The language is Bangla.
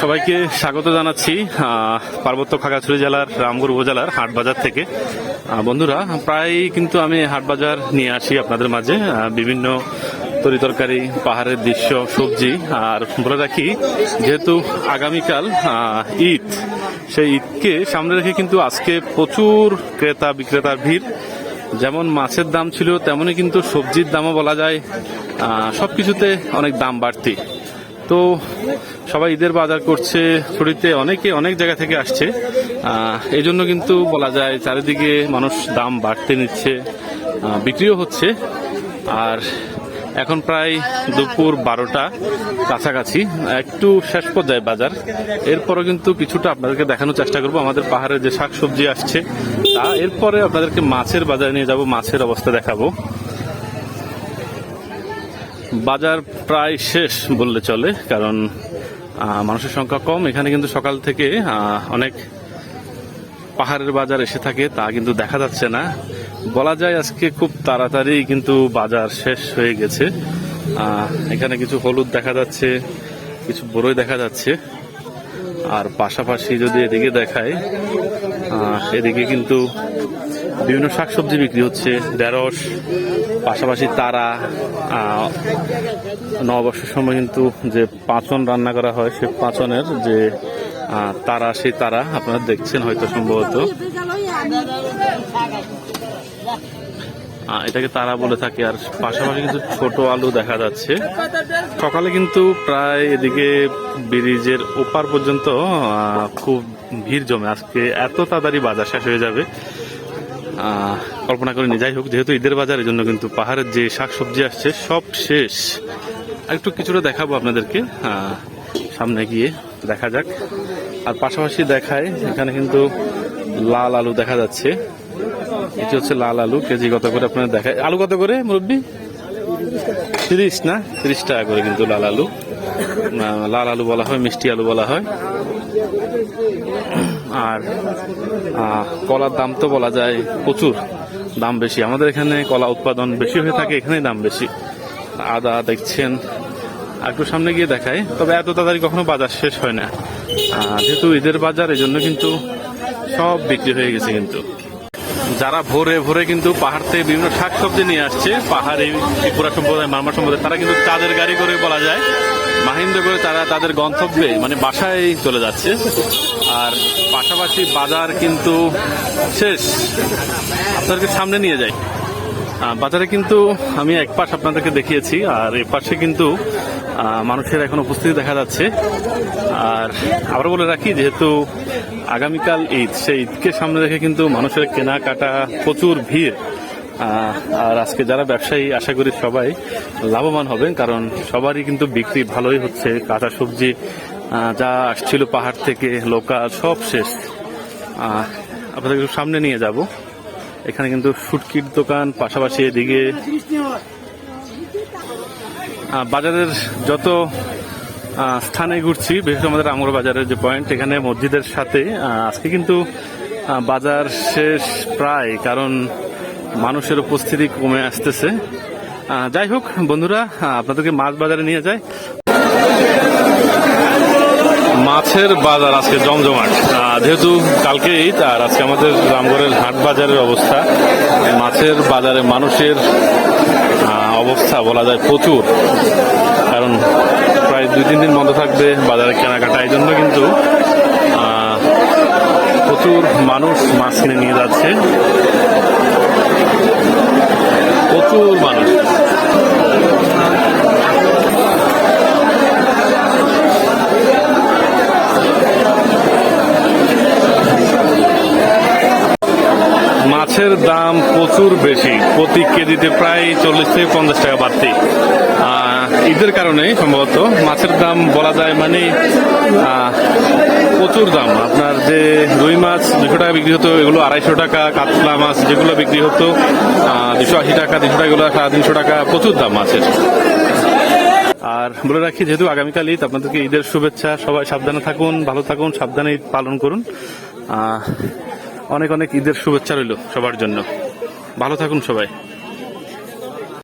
সবাইকে স্বাগত জানাচ্ছি পার্বত্য খাগড়াছড়ি জেলার রামগড় উপজেলার হাট বাজার থেকে বন্ধুরা প্রায় কিন্তু আমি হাট বাজার নিয়ে আসি আপনাদের মাঝে। বিভিন্ন তরিতরকারি পাহাড়ের দৃশ্য সবজি আর বলে রাখি যেহেতু আগামীকাল ঈদ সেই ঈদকে সামনে রেখে কিন্তু আজকে প্রচুর ক্রেতা বিক্রেতার ভিড়। যেমন মাছের দাম ছিল তেমনই কিন্তু সবজির দামও বলা যায়। আহ, সবকিছুতে অনেক দাম বাড়তি। তো সবাই ঈদের বাজার করছে, ছুটিতে অনেকে অনেক জায়গা থেকে আসছে। এই জন্য কিন্তু বলা যায় চারিদিকে মানুষ দাম বাড়তে নিচ্ছে বিক্রিও হচ্ছে। আর এখন প্রায় দুপুর বারোটা কাছাকাছি, একটু শেষ পর্যায়ে বাজার। এরপরও কিন্তু কিছুটা আপনাদেরকে দেখানোর চেষ্টা করব। আমাদের পাহাড়ে যে শাকসবজি আসছে, তা এরপরে আপনাদেরকে মাছের বাজারে নিয়ে যাব, মাছের অবস্থা দেখাবো। বাজার প্রায় শেষ বললে চলে, কারণ মানুষের সংখ্যা কম। এখানে কিন্তু সকাল থেকে অনেক পাহাড়ের বাজার এসে থাকে, তা কিন্তু দেখা যাচ্ছে না। বলা যায় আজকে খুব তাড়াতাড়ি কিন্তু বাজার শেষ হয়ে গেছে। এখানে কিছু হলুদ দেখা যাচ্ছে, কিছু বড়ই দেখা যাচ্ছে। আর পাশাপাশি যদি এদিকে দেখায় এদিকে কিন্তু বিভিন্ন শাকসবজি বিক্রি হচ্ছে, ঢেঁড়স, পাশাপাশি তারা নববর্ষের সময় কিন্তু যে পাঁচন রান্না করা হয়, সে পাঁচনের যে তারা, সেই তারা আপনারা দেখছেন হয়তো সম্ভবত। এটাকে তারা বলে থাকে, আর পাশাপাশি কিন্তু ছোট আলু দেখা যাচ্ছে। সকালে কিন্তু প্রায় এদিকে ব্রিজের ওপার পর্যন্ত খুব ভিড় জমে। আজকে এত তাড়াতাড়ি বাজার শেষ হয়ে যাবে। কল্পনা করিনি। যাই হোক, যেহেতু ঈদের বাজারের জন্য কিন্তু পাহাড়ের যে শাকসবজি আসছে, সব শেষ। একটু কিছুটা দেখাবো আপনাদেরকে। সামনে গিয়ে দেখা যাক। আর পাশাপাশি দেখায়, এখানে কিন্তু লাল আলু দেখা যাচ্ছে। এটি হচ্ছে লাল আলু, কেজি কত করে আপনারা দেখায়? আলু কত করে, মুরব্বী? তিরিশ না? তিরিশ টাকা করে কিন্তু লাল আলু। লাল আলু বলা হয়, মিষ্টি আলু বলা হয়। আর কলার দাম তো বলা যায় প্রচুর, দাম বেশি। আমাদের এখানে কলা উৎপাদন বেশি হয়ে থাকে এখানে দাম বেশি। আদা দেখছেন, একটু সামনে গিয়ে দেখায় তবে এত তাড়াতাড়ি কখনো বাজার শেষ হয় না। যেহেতু ঈদের বাজার এই জন্য কিন্তু সব বিক্রি হয়ে গেছে কিন্তু। যারা ভোরে ভোরে কিন্তু পাহাড় থেকে বিভিন্ন শাকসবজি নিয়ে আসছে, পাহাড়ি ত্রিপুরা সম্প্রদায়, মারমা সম্প্রদায়, তারা কিন্তু চাঁদের গাড়ি করে বলা যায়। মাহিন্দ্র করে তারা তাদের গন্তব্যে মানে বাসায় চলে যাচ্ছে। আর পাশাপাশি বাজার কিন্তু শেষ। আপনাদেরকে সামনে নিয়ে যাই। বাজারে কিন্তু আমি এক পাশ আপনাদেরকে দেখিয়েছি, আর এ পাশে কিন্তু মানুষের এখন উপস্থিতি দেখা যাচ্ছে। আর আবার বলে রাখি, যেহেতু আগামীকাল ঈদ, সেই ঈদকে সামনে রেখে কিন্তু মানুষের কেনাকাটা প্রচুর ভিড়। আর আজকে যারা ব্যবসায়ী, আশা করি সবাই লাভবান হবেন, কারণ সবারই কিন্তু বিক্রি ভালোই হচ্ছে। কাঁচা সবজি যা আসছিল পাহাড় থেকে, লোকাল, সব শেষ। আপনাদের সামনে নিয়ে যাব। এখানে কিন্তু শুটকির দোকান, পাশাপাশি এদিকে বাজারের যত স্থানে ঘুরছি, বিশেষ আমাদের আমর বাজারের যে পয়েন্ট এখানে মসজিদের সাথে আজকে কিন্তু বাজার শেষ প্রায়, কারণ মানুষের উপস্থিতি কমে আসতেছে। যাই হোক, বন্ধুরা আপনাদেরকে মাছ বাজারে নিয়ে যায় মাছের বাজার আজকে জমজমাট। যেহেতু কালকে ঈদ, আর আজকে আমাদের রামগড়ের হাট বাজারের অবস্থা মাছের বাজারে মানুষের অবস্থা বলা যায় প্রচুর। কারণ প্রায় দুই, তিন দিন বন্ধ থাকবে বাজারে কেনাকাটা, এই জন্য কিন্তু প্রচুর মানুষ মাছ কিনে নিয়ে যাচ্ছে। প্রচুর মানুষ। মাছের দাম প্রচুর বেশি। প্রতি কেজিতে প্রায় চল্লিশ থেকে পঞ্চাশ টাকা বাড়তি। ঈদের কারণে সম্ভবত মাছের দাম বলা যায় মানে প্রচুর দাম। আপনার যে রুই মাছ দুশো টাকা বিক্রি হতো, এগুলো আড়াইশো টাকা, কাতলা মাছ যেগুলো বিক্রি হতো দুশো আশি টাকা দুশো টাকা, এগুলো সাড়ে তিনশো টাকা, প্রচুর দাম মাছের। আর বলে রাখি, যেহেতু আগামীকাল ঈদ আপনাদেরকে ঈদের শুভেচ্ছা, সবাই সাবধানে থাকুন, ভালো থাকুন সাবধানে ঈদ পালন করুন। অনেক অনেক ঈদের শুভেচ্ছা রইল সবার জন্য। ভালো থাকুন সবাই।